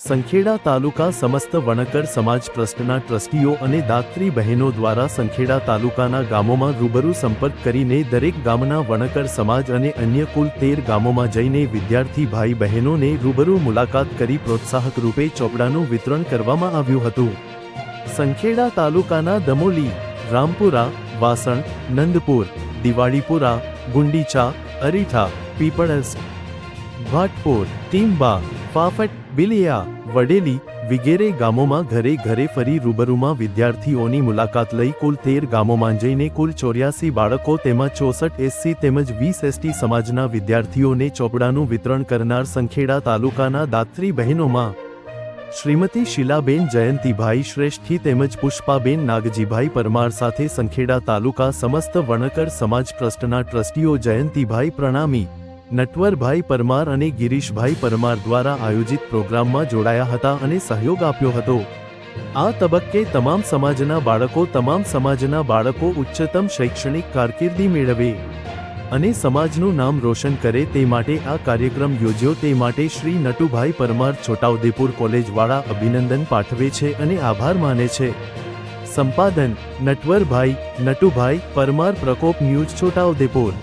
સંખેડા તાલુકા સમસ્ત વણકર સમાજ ટ્રસ્ટના ટ્રસ્ટીઓ અને દાત્રી બહેનો દ્વારા સંખેડા તાલુકાના ગામોમાં રૂબરૂ સંપર્ક કરીને દરેક ગામના વણકર સમાજ અને અન્ય કુલ તેર ગામોમાં જઈને વિદ્યાર્થી ભાઈ બહેનોને રૂબરૂ મુલાકાત કરી પ્રોત્સાહક રૂપે ચોપડાનું વિતરણ કરવામાં આવ્યું હતું. સંખેડા તાલુકાના દમોલી, રામપુરા, વાસણ, નંદપુર, દિવાળીપુરા, ગુંડીચા, અરીઠા, પીપળસ ભાટપુર ટીમ્બા ફાફટ, બિલિયા, વડેલી વિગેરે ગામોમાં ઘરે ઘરે ફરી રૂબરૂમાં વિદ્યાર્થીઓની મુલાકાત લઈ કુલ તેર ગામોમાં જઈને કુલ ચોર્યાસી બાળકો તેમાં ચોસઠ એસસી તેમજ વીસ એસટી સમાજના વિદ્યાર્થીઓને ચોપડાનું વિતરણ કરનાર સંખેડા તાલુકાના દાત્રી બહેનોમાં શ્રીમતી શીલાબેન જયંતિભાઈ શ્રેષ્ઠી તેમજ પુષ્પાબેન નાગજીભાઈ પરમાર સાથે સંખેડા તાલુકા સમસ્ત વણકર સમાજ ટ્રસ્ટના ટ્રસ્ટીઓ જયંતિભાઈ પ્રણામી નટવરભાઈ પરમાર અને ગિરીશભાઈ પરમાર દ્વારા આયોજિત પ્રોગ્રામમાં જોડાયા હતા અને સહયોગ આપ્યો હતો. આ તબક્કે તમામ સમાજના બાળકો તમામ સમાજના બાળકો ઉચ્ચતમ શૈક્ષણિક કારકિર્દી મેળવે અને સમાજનું નામ રોશન કરે તે માટે આ કાર્યક્રમ યોજ્યો તે માટે શ્રી નટુભાઈ પરમાર છોટાઉદેપુર કોલેજવાળા અભિનંદન પાઠવે છે અને આભાર માને છે. સંપાદન, નટવરભાઈ, નટુભાઈ પરમાર પ્રકોપ ન્યૂઝ છોટાઉદેપુર.